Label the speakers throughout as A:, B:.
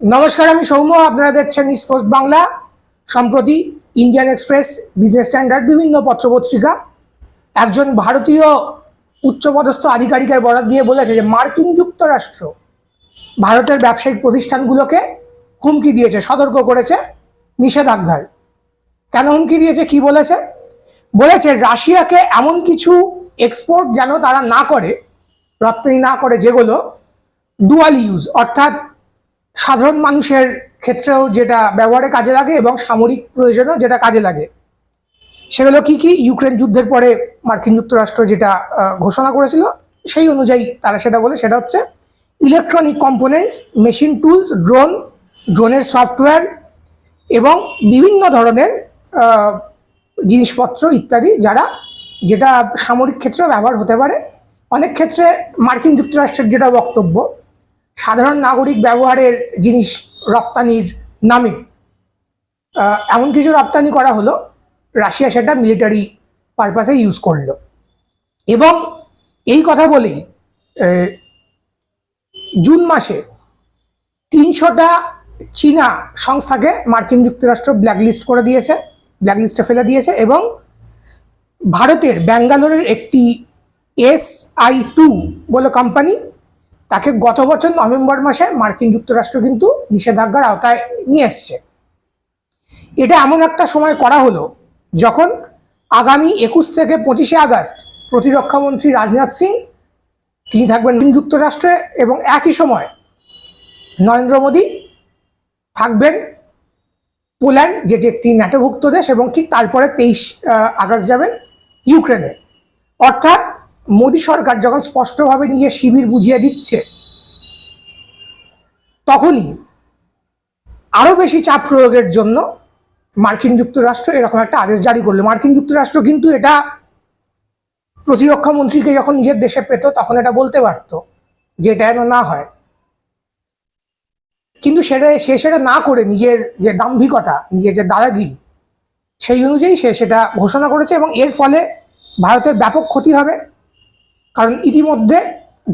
A: নমস্কার, আমি সৌম্য, আপনারা দেখছেন ইস্ট বাংলা সম্প্রতি ইন্ডিয়ান এক্সপ্রেস বিজনেস স্ট্যান্ডার্ড বিভিন্ন পত্রপত্রিকা, একজন ভারতীয় উচ্চপদস্থ আধিকারিকের বরাদ দিয়ে বলেছে যে মার্কিন যুক্তরাষ্ট্র ভারতের ব্যবসায়িক প্রতিষ্ঠানগুলোকে হুমকি দিয়েছে, সতর্ক করেছে নিষেধাজ্ঞার। কেন হুমকি দিয়েছে, কি বলেছে? বলেছে, রাশিয়াকে এমন কিছু এক্সপোর্ট যেন তারা না করে, রপ্তানি না করে যেগুলো ডুয়াল ইউজ অর্থাৎ সাধারণ মানুষের ক্ষেত্রেও যেটা ব্যবহারে কাজে লাগে এবং সামরিক প্রয়োজনেও যেটা কাজে লাগে। সেগুলো কি কি? ইউক্রেন যুদ্ধের পরে মার্কিন যুক্তরাষ্ট্র যেটা ঘোষণা করেছিল, সেই অনুযায়ী তারা সেটা বলে, সেটা হচ্ছে electronic components machine tools drone ড্রোনের সফটওয়্যার এবং বিভিন্ন ধরনের জিনিসপত্র ইত্যাদি যারা যেটা সামরিক ক্ষেত্রে ব্যবহার হতে পারে। অনেক ক্ষেত্রে মার্কিন যুক্তরাষ্ট্রের যেটা বক্তব্য সাধারণ নাগরিক ব্যবহারের জিনিস রপ্তানির নামে এমন কিছু রপ্তানি করা হলো, রাশিয়া সেটা মিলিটারি পারপাসে ইউজ করল। এবং এই কথা বলেই জুন মাসে তিনশোটা চীনা সংস্থাকে মার্কিন যুক্তরাষ্ট্র ব্ল্যাকলিস্ট করে দিয়েছে ব্ল্যাকলিস্টে ফেলে দিয়েছে এবং ভারতের ব্যাঙ্গালোরের একটি এস আই টু বলে কোম্পানি তাকে গত বছর নভেম্বর মাসে মার্কিন যুক্তরাষ্ট্র কিন্তু নিষেধাজ্ঞার আওতায় নিয়ে এসছে। এটা এমন একটা সময় করা হলো যখন আগামী একুশ থেকে পঁচিশে আগস্ট প্রতিরক্ষামন্ত্রী রাজনাথ সিং, তিনি থাকবেন যুক্তরাষ্ট্রে এবং একই সময় নরেন্দ্র মোদী থাকবেন পোল্যান্ড, যেটি একটি ন্যাটোভুক্ত দেশ এবং ঠিক তারপরে তেইশ আগস্ট যাবেন ইউক্রেনে। অর্থাৎ মোদী সরকার যখন স্পষ্টভাবে নিজের শিবির বুঝিয়ে দিচ্ছে, তখনই আরও বেশি চাপ প্রয়োগের জন্য মার্কিন যুক্তরাষ্ট্র এরকম একটা আদেশ জারি করল। মার্কিন যুক্তরাষ্ট্র কিন্তু এটা প্রতিরক্ষা মন্ত্রীকে যখন নিজের দেশে পেত, তখন এটা বলতে পারতো যে এটা যেন না হয়। কিন্তু সেটা, সে সেটা না করে নিজের যে দাম্ভিকতা, নিজের যে দাদাগিরি, সেই অনুযায়ী সে সেটা ঘোষণা করেছে এবং এর ফলে ভারতের ব্যাপক ক্ষতি হবে। কারণ ইতিমধ্যে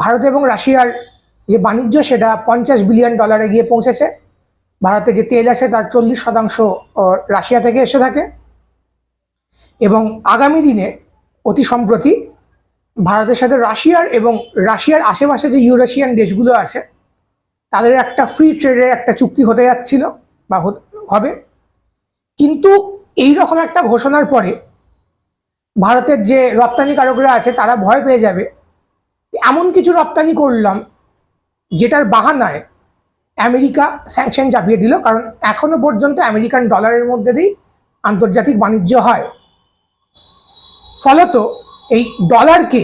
A: ভারত এবং রাশিয়ার যে বাণিজ্য, সেটা পঞ্চাশ বিলিয়ন ডলারে গিয়ে পৌঁছেছে। ভারতে যে তেল আসে তার চল্লিশ শতাংশ রাশিয়া থেকে এসে থাকে। এবং আগামী দিনে অতি সম্প্রতি ভারতের সাথে রাশিয়ার এবং রাশিয়ার আশেপাশে যে ইউরেশিয়ান দেশগুলো আছে, তাদের একটা ফ্রি ট্রেডের একটা চুক্তি হতে যাচ্ছিল বা হবে। কিন্তু এই রকম একটা ঘোষণার পরে ভারতের যে রপ্তানিকারকরা আছে, তারা ভয় পেয়ে যাবে। এমন কিছু রপ্তানি করলাম, যেটার বাহানায় আমেরিকা স্যাংশন চাপিয়ে দিল, কারণ এখনও পর্যন্ত আমেরিকান ডলারের মধ্যে দিয়েই আন্তর্জাতিক বাণিজ্য হয়। ফলত এই ডলারকে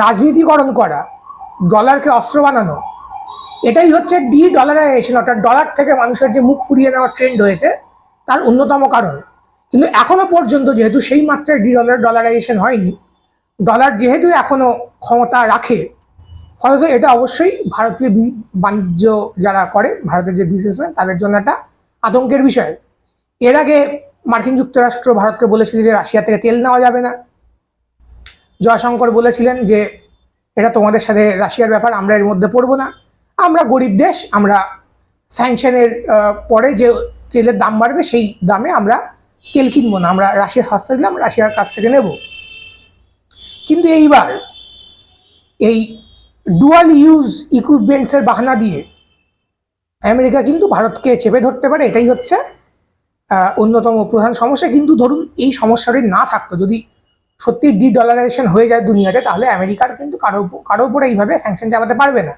A: রাজনীতিকরণ করা, ডলারকে অস্ত্র বানানো, এটাই হচ্ছে ডি ডলারাইজেশন, অর্থাৎ ডলার থেকে মানুষের যে মুখ ফুরিয়ে নেওয়ার ট্রেন্ড হয়েছে তার অন্যতম কারণ। কিন্তু এখনও পর্যন্ত যেহেতু সেই মাত্রায় ডি ডলার ডলারাইজেশন হয়নি, ডলার যেহেতু এখনও ক্ষমতা রাখে, ফলত এটা অবশ্যই ভারতীয় বাণিজ্য যারা করে, ভারতের যে বিজনেসম্যান তাদের জন্য একটা আতঙ্কের বিষয়। এর আগে মার্কিন যুক্তরাষ্ট্র ভারতকে বলেছিল যে রাশিয়া থেকে তেল নেওয়া যাবে না। জয়শঙ্কর বলেছিলেন যে এটা তোমাদের সাথে রাশিয়ার ব্যাপার, আমরা এর মধ্যে পড়ব না। আমরা গরিব দেশ, আমরা স্যাংশনের পরে যে তেলের দাম বাড়বে, সেই দামে আমরা তেল কিনবো না, আমরা রাশিয়ার সস্তা দিলাম, রাশিয়ার কাছ থেকে নেব। কিন্তু এইবার এই ডুয়াল ইউজ ইকুইপমেন্টসের বাহানা দিয়ে আমেরিকা কিন্তু ভারতকে চেপে ধরতে পারে, এটাই হচ্ছে অন্যতম প্রধান সমস্যা। কিন্তু ধরুন, এই সমস্যাটি না থাকতো, যদি সত্যি ডি ডলারাইজেশন হয়ে যায় দুনিয়াতে, তাহলে আমেরিকার কিন্তু কারও কারও উপরে এইভাবে স্যাংশন চাপাতে পারবে না।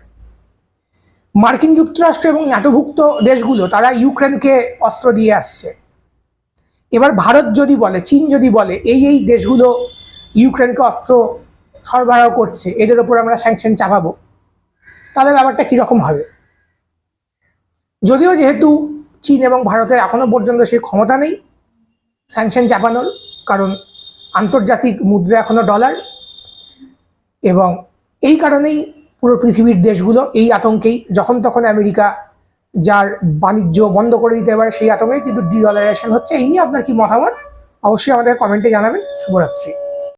A: মার্কিন যুক্তরাষ্ট্র এবং ন্যাটোভুক্ত দেশগুলো, তারা ইউক্রেনকে অস্ত্র দিয়ে আসছে। এবার ভারত যদি বলে, চীন যদি বলে, এই এই দেশগুলো ইউক্রেনকে অস্ত্র সরবরাহ করছে, এদের ওপর আমরা স্যাংশন চাপাবো, তাহলে ব্যাপারটা কীরকম হবে? যদিও যেহেতু চীন এবং ভারতের এখনও পর্যন্ত সেই ক্ষমতা নেই স্যাংশন চাপানোর, কারণ আন্তর্জাতিক মুদ্রা এখনও ডলার এবং এই কারণেই পুরো পৃথিবীর দেশগুলো এই আতঙ্কেই, যখন তখন আমেরিকা যার বাণিজ্য বন্ধ করে দিতে পারে সেই আতঙ্কে, কিন্তু ডিডলারাইজেশন হচ্ছে। এই নিয়ে আপনার কি মতামত? অবশ্যই আমাদের কমেন্টে জানাবেন। শুভরাত্রি।